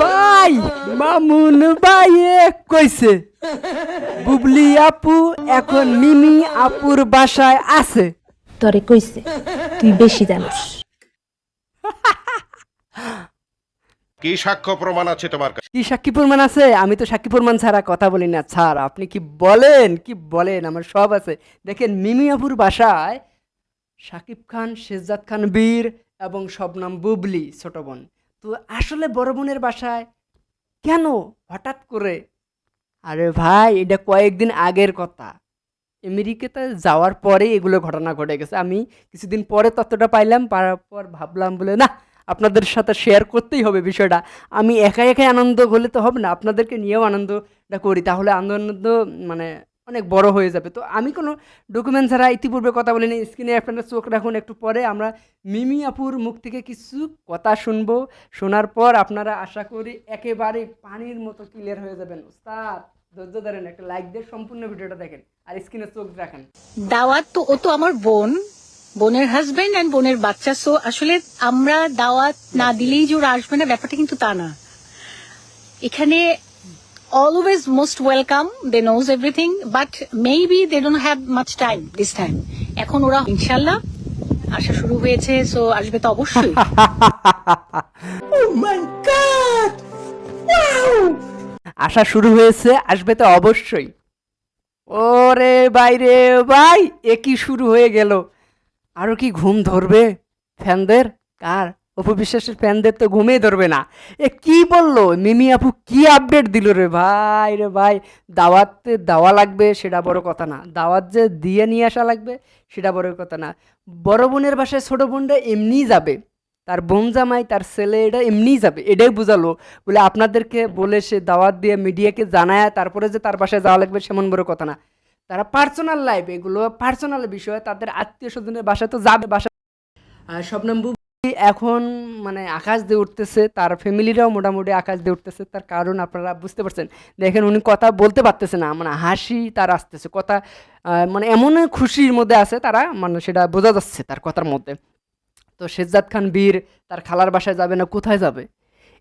ভাই মামুন ভাই কইছে বুবলি আপু এখন মিমি আপুর বাসায় আছে। তরে কইছে তুই বেশি জানোস। কি সাক্ষ্য প্রমাণ আছে তোমার কাছে? কি সাক্ষী প্রমাণ আছে? আমি তো সাক্ষী প্রমাণ ছাড়া কথা বলি না ছাড়। আপনি কি বলেন? কি বলেন? আমার সব আছে। দেখেন মিমি আপুর বাসায় সাকিব খান শেরজাদ খান বীর এবং শবনাম বুবলি ছোট বোন। তো আসলে বড় বোনের বাসায়? কেন? হঠাৎ করে? আরে ভাই, এটা কয়েকদিন আগের কথা। আমেরিকাতে যাওয়ার পরে এগুলো ঘটনা ঘটে গেছে। আমি কিছুদিন পরে তথ্যটা পাইলাম, পাওয়ার পর ভাবলাম বলে, না, আপনাদের সাথে শেয়ার করতেই হবে বিষয়টা। আমি একা একাই আনন্দ হলে তো হবে না, আপনাদেরকে নিয়েও আনন্দটা করি। তাহলে আনন্দ মানে অনেক বড় হয়ে যাবে। তো আমি কোনো ডকুমেন্ট ছাড়া ইতিপূর্বে কথা বলিনি। স্ক্রিনে আপনারা চোখ রাখুন একটু পরে। আমরা মিমি আপুর মুখ থেকে কিছু কথা শুনব। শোনার পর আপনারা আশা করি একেবারে পানির মতো ক্লিয়ার হয়ে যাবেন। উস্তাদ ধৈর্য ধরেন, একটা লাইক দিয়ে সম্পূর্ণ ভিডিওটা দেখেন আর স্ক্রিনে চোখ রাখেন। দাওয়াত তো, ও তো আমার বোন। বোনের হাজবেন্ড অ্যান্ড বোনের বাচ্চা। সো আসলে আমরা দাওয়াত না দিলেই যে ওরা আসবে না, ব্যাপারটা কিন্তু তা না। এখানে always most welcome they knows everything but maybe they don't have much time this time এখন ওরা ইনশাল্লাহ আসা শুরু হয়েছে সো আসবে তো অবশ্যই। আসা শুরু হয়েছে আসবে তো অবশ্যই। ওরে বাইরে ভাই এ কি শুরু হয়ে গেল? আরও কি ঘুম ধরবে? ফ্যানদের? কার? অপু বিশ্বাসের ফ্যানদের তো ঘুমেই ধরবে না। এ কি বলল? মিমি আপু কি আপডেট দিল রে ভাই রে ভাই? দাওয়াতে দেওয়া লাগবে সেটা বড় কথা না। দাওয়াত যে দিয়ে নিয়ে আসা লাগবে সেটা বড় কথা না। বড় বোনের বাসায় ছোট বোনরা এমনিই যাবে। তার বোন জামাই, তার ছেলে এটা এমনিই যাবে। এটাই বোঝালো। বলে আপনাদেরকে বলে সে দাওয়াত দিয়ে মিডিয়াকে জানায়, তারপরে যে তার বাসায় যাওয়া লাগবে সেমন বড় কথা না। তারা পার্সোনাল লাইফ এগুলো পার্সোনাল বিষয়। তাদের আত্মীয় স্বজনের বাসায় তো যাবে, বাসা বুবলি এখন মানে আকাশ দিয়ে উঠতেছে তার ফ্যামিলিরাও মোটামুটি আকাশ দিয়ে উঠতেছে তার কারণ আপনারা বুঝতে পারছেন। দেখেন উনি কথা বলতে পারতেছে না মানে হাসি তার আসতেছে কথা মানে এমন খুশির মধ্যে আছে তারা মানে সেটা বোঝা যাচ্ছে তার কথার মধ্যে। তো শেরজাদ খান বীর তার খালার বাসায় যাবে না কোথায় যাবে?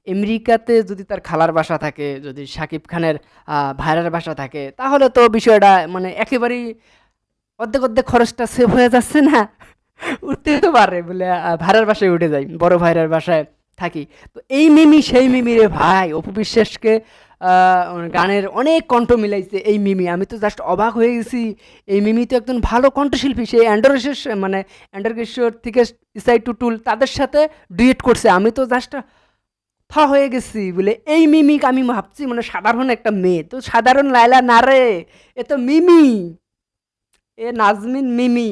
আমেরিকাতে যদি তার খালার বাসা থাকে যদি শাকিব খানের আহ, ভাইরার বাসা থাকে তাহলে তো বিষয়টা মানে একেবারেই অর্ধেক অর্ধেক খরচটা সেভ হয়ে যাচ্ছে না? উঠতে তো পারে বলে ভাইরার বাসায় উঠে যাই, বড় ভাইরার বাসায় থাকি। তো এই মিমি, সেই মিমি রে ভাই, অপু বিশ্বাসকে গানের অনেক কণ্ঠ মিলাইছে এই মিমি। আমি তো জাস্ট অবাক হয়ে গেছি। এই মিমি তো একজন ভালো কণ্ঠশিল্পী। সেই অ্যান্ডারশেষ মানে অ্যান্ডারকেশ্বর থেকে ইসাই টুটুল তাদের সাথে ডুয়েট করছে। আমি তো জাস্ট ফা হয়ে গেছি, বলে, এই মিমিক আমি ভাবছি মানে সাধারণ একটা মেয়ে। তো সাধারণ লাইলা না রে, এ তো মিমি। এ নাজমিন মিমি।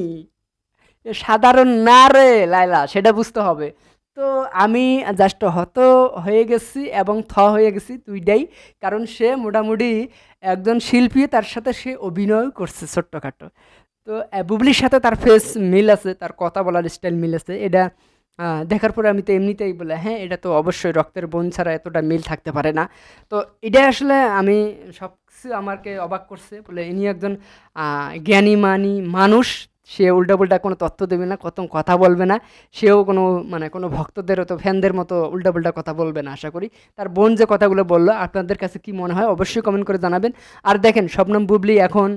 সাধারণ না রে লাইলা সেটা বুঝতে হবে। তো আমি জাস্ট হত হয়ে গেছি এবং থ হয়ে গেছি দুইটাই, কারণ সে মোটামুটি একজন শিল্পী, তার সাথে সে অভিনয় করছে ছোট্টখাটো। তো বুবলির সাথে তার ফেস মিল আছে, তার কথা বলার স্টাইল মিল আছে, এটা দেখার পরে আমি তো এমনিতেই বলে হ্যাঁ এটা তো অবশ্যই রক্তের বোন ছাড়া এতটা মিল থাকতে পারে না। তো এটা আসলে আমি সব কিছু আমাকে অবাক করছে, বলে ইনি একজন জ্ঞানী মানি মানুষ সে উল্টাপুল্টা কোনো তথ্য দেবে না, কত কথা বলবে না, সেও কোনো মানে কোনো ভক্তদের তো ফ্যানদের মতো উল্টাপুল্টা কথা বলবে না, আশা করি। তার বোন যে কথাগুলো বলল, আপনাদের কাছে কি মনে হয়, অবশ্যই কমেন্ট করে জানাবেন। আর দেখেন শবনম বুবলি এখন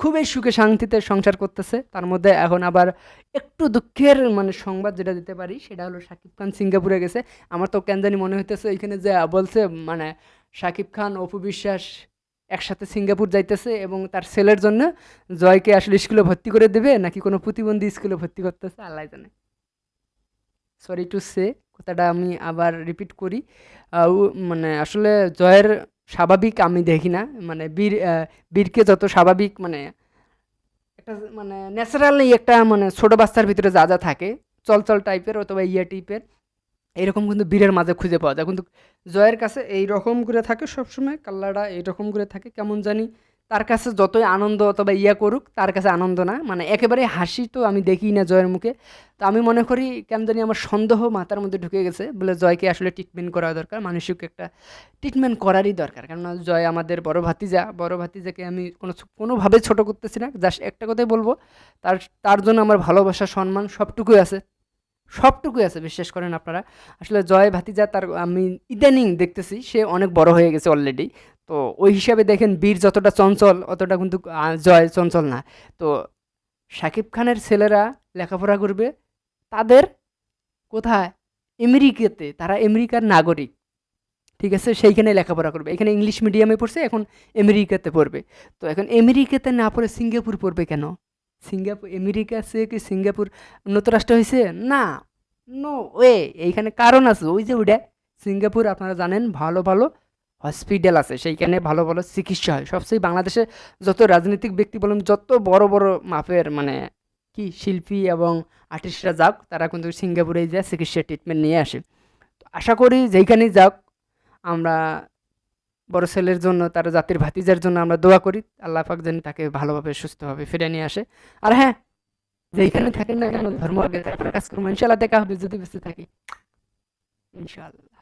খুবই সুখে শান্তিতে সংসার করতেছে। তার মধ্যে এখন আবার একটু দুঃখের মানে সংবাদ যেটা দিতে পারি, সেটা হলো শাকিব খান সিঙ্গাপুরে গেছে। আমার তো কেন জানি মনে হইতেছে, ওইখানে যে বলছে মানে শাকিব খান, অপু বিশ্বাস একসাথে সিঙ্গাপুর যাইতেছে এবং তার ছেলের জন্য জয়কে আসলে স্কুলে ভর্তি করে দেবে, নাকি কোনো প্রতিবন্ধী স্কুলে ভর্তি করতেছে আল্লাহ জানে। সরি টু সে কথাটা আমি আবার রিপিট করি। মানে আসলে জয়ের স্বাভাবিক আমি দেখি না। মানে বীর বীরকে যত স্বাভাবিক মানে একটা মানে ন্যাচারালি একটা মানে ছোট বাচ্চার ভিতরে যা যা থাকে, চলচল টাইপের অথবা ইয়া টাইপের এইরকম কিন্তু বীরের মাঝে খুঁজে পাওয়া যায়। কিন্তু জয়ের কাছে এই রকম করে থাকে সবসময় কাল্লাটা এইরকম করে থাকে, কেমন জানি তার কাছে যতই আনন্দ অথবা ইয়া করুক, তার কাছে আনন্দ না। মানে একেবারে হাসি তো আমি দেখি না জয়ের মুখে। তো আমি মনে করি কেন জানি আমার সন্দেহ মাথার মধ্যে ঢুকে গেছে, বলে জয়কে আসলে ট্রিটমেন্ট করা দরকার, মানসিক একটা ট্রিটমেন্ট করারই দরকার। কেননা জয় আমাদের বড় ভাতিজা, বড় ভাতিজাকে আমি কোনো কোনোভাবে ছোট করতেছি না জাস্ট একটা কথাই বলব, তার তার জন্য আমার ভালোবাসা, সম্মান সবটুকুই আছে। সবটুকুই আছে, বিশ্বাস করেন আপনারা। আসলে জয় ভাতিজা তার, আমি ইদানিং দেখতেছি, সে অনেক বড় হয়ে গেছে অলরেডি তো ওই হিসাবে দেখেন বীর যতটা চঞ্চল, অতটা কিন্তু জয় চঞ্চল না। তো শাকিব খানের ছেলেরা লেখাপড়া করবে, তাদের কোথায়? আমেরিকাতে, তারা আমেরিকার নাগরিক। ঠিক আছে, সেইখানে লেখাপড়া করবে। এখানে ইংলিশ মিডিয়ামে পড়ছে, এখন আমেরিকাতে পড়বে। তো এখন আমেরিকাতে না পড়ে, সিঙ্গাপুর পড়বে কেন? সিঙ্গাপুর, আমেরিকা সে কি সিঙ্গাপুর? উন্নত রাষ্ট্র হয়েছে না। নো ওয়ে এইখানে কারণ আছে। ওই যে ওইটা সিঙ্গাপুর আপনারা জানেন ভালো ভালো হসপিটাল আছে। সেইখানে ভালো ভালো চিকিৎসা হয়। সবচেয়ে বাংলাদেশে যত রাজনৈতিক ব্যক্তি বলুন, যত বড় বড় মাপের মানে কি শিল্পী এবং আর্টিস্টরা যাক, তারা কিন্তু সিঙ্গাপুরে যায় চিকিৎসা ট্রিটমেন্ট নিয়ে আসে। তো আশা করি যেইখানেই যাক, আমরা বড় ছেলের জন্য, তার জাতির ভাতিজার জন্য আমরা দোয়া করি। আল্লাহ পাক যেন তাকে ভালোভাবে, সুস্থভাবে ফিরে নিয়ে আসে। আর হ্যাঁ যেইখানে থাকেন না কেন, ধর্ম আগে কাজ করব। ইনশাল্লাহ দেখা হবে, যদি বেঁচে থাকি। ইনশাল্লাহ